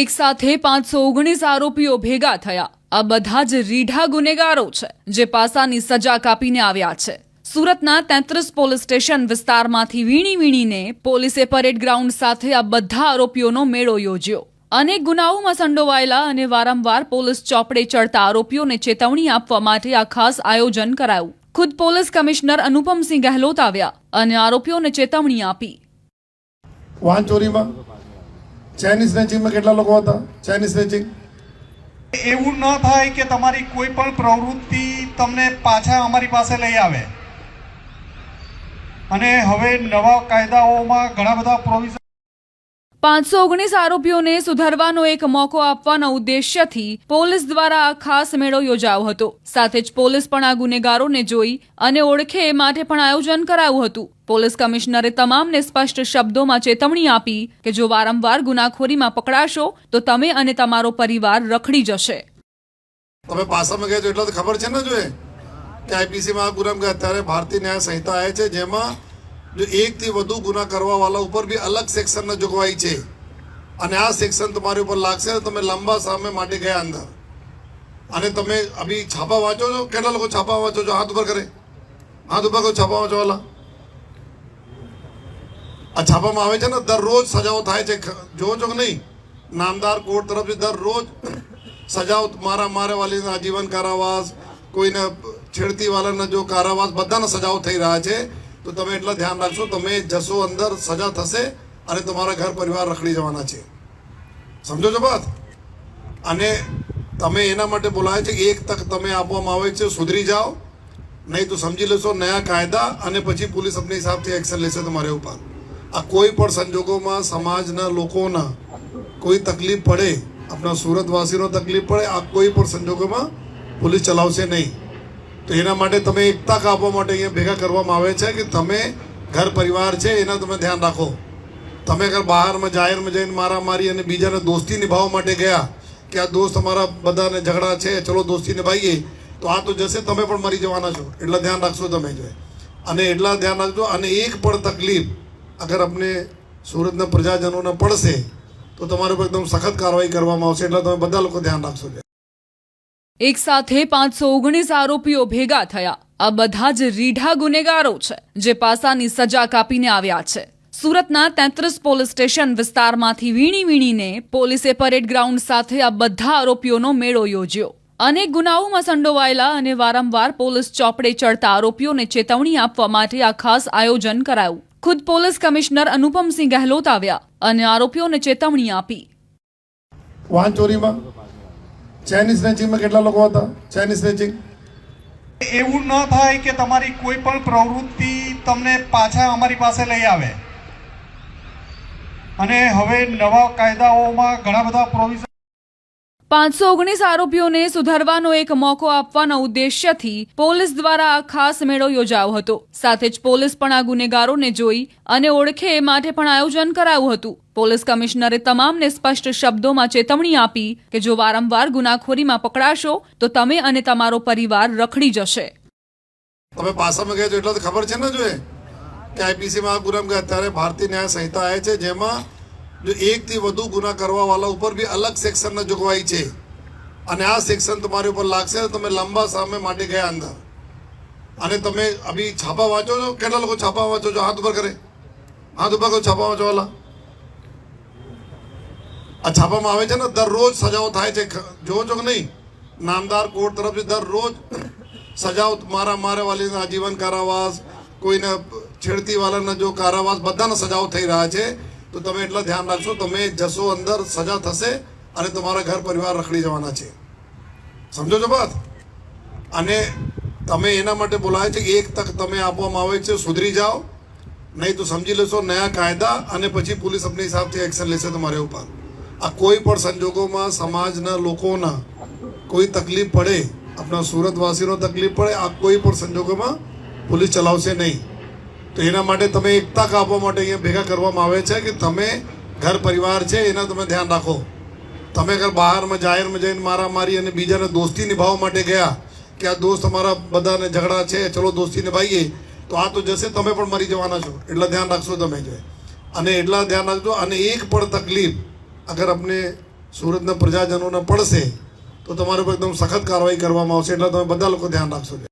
એક સાથે પાંચસો ઓગણીસ આરોપીઓ ભેગા થયા. આ બધા જ રીઢા ગુનેગારો છે, જે પાસાની સજા કાપીને આવ્યા છે. સુરતના તેત્રીસ પોલીસ સ્ટેશન વિસ્તારમાંથી વીણી વીણીને પોલીસે પરેડ ગ્રાઉન્ડ સાથે આ બધા આરોપીઓનો મેળો યોજ્યો. અનેક ગુનાઓમાં સંડોવાયેલા અને વારંવાર પોલીસ ચોપડે ચડતા આરોપીઓને ચેતવણી આપવા માટે આ ખાસ આયોજન કરાયું. ખુદ પોલીસ કમિશનર અનુપમસિંહ ગહેલોત આવ્યા અને આરોપીઓને ચેતવણી આપી. વાહન ચોરીમાં? ચેની સ્નેચિંગમાં કેટલા લોકો હતા? ચાઇનીઝ સ્નેચિંગ એવું ન થાય કે તમારી કોઈ પણ પ્રવૃત્તિ તમને પાછા અમારી પાસે લઈ આવે. અને હવે નવા કાયદાઓમાં ઘણા બધા પ્રોવિઝન પાંચસો ઓગણીસ આરોપીઓને સુધારવાનો એક મોકો આપવાના ઉદ્દેશ્યથી પોલીસ દ્વારા આ ખાસ મેળો યોજાયો હતો. સાથે જ પોલીસ પણ આ ગુનેગારોને જોઈ અને ઓળખે એ માટે પણ આયોજન કરાયું હતું. પોલીસ કમિશનરે તમામને સ્પષ્ટ શબ્દોમાં ચેતવણી આપી કે જો વારંવાર ગુનાખોરીમાં પકડાશો, તો તમે અને તમારો પરિવાર રખડી જશે. તમે પાસામાં ગયા છો એટલે ખબર છે ને જોઈએ કે આઈપીસીમાં આ ગુનામ અત્યારે ભારતીય ન્યાય સંહિતા આવે છે જેમાં જો એકથી વધુ ગુના કરવાવાળા ઉપર બી અલગ સેક્શનના જોગવાઈ છે. અને આ સેક્શન તમારી ઉપર લાગશે તમે લાંબા સામે માટે ગયા અંદર. અને તમે અભી છાપા વાંચો છો? કેટલા લોકો છાપા વાંચો છો? હાથ ઉપર કરે. હાથ ઉપર કરો છાપા વાંચો વાલા આ છાપામાં આવે છે ને, દરરોજ સજાઓ થાય છે. જોવો છો કે નહીં? નામદાર કોર્ટ તરફથી દરરોજ સજાઓ મારા મારે વાલીને આજીવન કારાવાસ, કોઈને છેડતી વાળાને જો કારાવાસ, બધાને સજાઓ થઈ રહ્યા છે. તો તમે એટલા ધ્યાન રાખશો, તમે જશો અંદર, સજા થશે અને તમારા ઘર પરિવાર રખડી જવાના છે. સમજો છો વાત? અને તમે એના માટે બોલાવે છે કે એક તક તમે આપવામાં આવે છે, સુધરી જાઓ. નહીં તો સમજી લેશો નયા કાયદા અને પછી પોલીસ અપને હિસાબથી એક્શન લેશે તમારે ઉપર. આ કોઈ પણ સંજોગોમાં સમાજના લોકોના કોઈ તકલીફ પડે, આપણા સુરતવાસીનો તકલીફ પડે, આ કોઈ પણ સંજોગોમાં પોલીસ ચલાવશે નહીં. તો એના માટે તમે એકતા કાપવા માટે અહીંયા ભેગા કરવામાં આવે છે કે તમે ઘર પરિવાર છે, એના તમે ધ્યાન રાખો. તમે અગર બહારમાં જાહેરમાં જઈને મારા મારી અને બીજાને દોસ્તી નિભાવવા માટે ગયા કે આ દોસ્ત અમારા બધાને ઝઘડા છે, ચલો દોસ્તી નિભાઈએ તો આ તો જશે, તમે પણ મરી જવાના છો. એટલા ધ્યાન રાખશો તમે જો. અને એટલા ધ્યાન રાખજો, અને એક પણ તકલીફ અગર અમને સુરતના પ્રજાજનોને પડશે, તો તમારા પર એકદમ સખત કાર્યવાહી કરવામાં આવશે, એટલે તમે બધા લોકો ધ્યાન રાખશો એક સાથે પાંચસો ઓગણીસ આરોપીઓ ભેગા થયા. આ બધા જ રીઢા ગુનેગારો છે, જે પાસાની સજા કાપીને આવ્યા છે. સુરતના તેત્રીસ પોલીસ સ્ટેશન વિસ્તારમાંથી વીણી વીણીને પોલીસે પરેડ ગ્રાઉન્ડ સાથે આ બધા આરોપીઓનો મેળો યોજ્યો. અનેક ગુનાઓમાં સંડોવાયેલા અને વારંવાર પોલીસ ચોપડે ચડતા આરોપીઓને ચેતવણી આપવા માટે આ ખાસ આયોજન કરાયું. ખુદ પોલીસ કમિશનર અનુપમસિંહ ગહેલોત આવ્યા અને આરોપીઓને ચેતવણી આપી. વાહન ચોરીમાં ચેની સ્નેચિંગમાં કેટલા લોકો હતા? ચાઇનીઝ સ્નેચિંગ એવું ન થાય કે તમારી કોઈ પણ પ્રવૃત્તિ તમને પાછા અમારી પાસે લઈ આવે. અને હવે નવા કાયદાઓમાં ઘણા બધા પ્રોવિઝન પાંચસો ઓગણીસ આરોપીઓને સુધારવાનો એક મોકો આપવાના ઉદ્દેશ્યથી પોલીસ દ્વારા આ ખાસ મેળો યોજાયો હતો. સાથે જ પોલીસ પણ આ ગુનેગારોને જોઈ અને ઓળખે એ માટે પણ આયોજન કરાયું હતું. પોલીસ કમિશનરે તમામને સ્પષ્ટ શબ્દોમાં ચેતવણી આપી કે જો વારંવાર ગુનાખોરીમાં પકડાશો, તો તમે અને તમારો પરિવાર રખડી જશે. તમે પાસામાં ગયા છો એટલે ખબર છે ને જો કે આઈપીસીમાં ગુનામ કે અત્યારે ભારતીય ન્યાય સંહિતા આવે છે જેમાં જો એકથી વધુ ગુના કરવાવાળા ઉપર બી અલગ સેક્શનને જોગવાઈ છે. અને આ સેક્શન તમારી ઉપર લાગશે તમે લાંબા સામે માટે ગયા અંદર. અને તમે અભી છાપા વાંચો છો? કેટલા લોકો છાપા વાંચો છો? હાથ ઉપર કરે. હાથ ઉપર કરો છાપા વાંચો વાલા આ છાપામાં આવે છે ને, દરરોજ સજાઓ થાય છે. જોવો છો કે નહીં? નામદાર કોર્ટ તરફથી દરરોજ સજાઓ મારા મારે વાલીને આજીવન કારાવાસ, કોઈને છેડતી વાળાને જો કારાવાસ, બધાના સજાઓ થઈ રહ્યા છે. તો તમે એટલા ધ્યાન રાખશો તમે જશો અંદર, સજા થશે અને તમારા ઘર પરિવાર રખડી જવાના છે. સમજો છો વાત અને તમે એના માટે બોલાવે છે કે એક તક તમે આપવામાં આવે છે, સુધરી જાઓ. નહીં તો સમજી લેશો નયા કાયદા અને પછી પોલીસ આપણી હિસાબથી એક્શન લેશે તમારે ઉપર. આ કોઈ પણ સંજોગોમાં સમાજના લોકોના કોઈ તકલીફ પડે, આપણા સુરતવાસીનો તકલીફ પડે, આ કોઈ પણ સંજોગોમાં પોલીસ ચલાવશે નહીં. તો એના માટે તમે એકતા કાપવા માટે અહીંયા ભેગા કરવામાં આવે છે કે તમે ઘર પરિવાર છે, એના તમે ધ્યાન રાખો. તમે અગર બહારમાં જાહેરમાં જઈને મારા મારી અને બીજાને દોસ્તી નિભાવવા માટે ગયા કે આ દોસ્ત અમારા બધાને ઝઘડા છે, ચલો દોસ્તી નિભાઈએ તો આ તો જશે, તમે પણ મરી જવાના છો. એટલા ધ્યાન રાખશો તમે જો અને એટલા ધ્યાન રાખજો, અને એક પણ તકલીફ અગર અમને સુરતના પ્રજાજનોને પડશે, તો તમારા પર એકદમ સખત કાર્યવાહી કરવામાં આવશે, એટલે તમે બધા લોકો ધ્યાન રાખશો.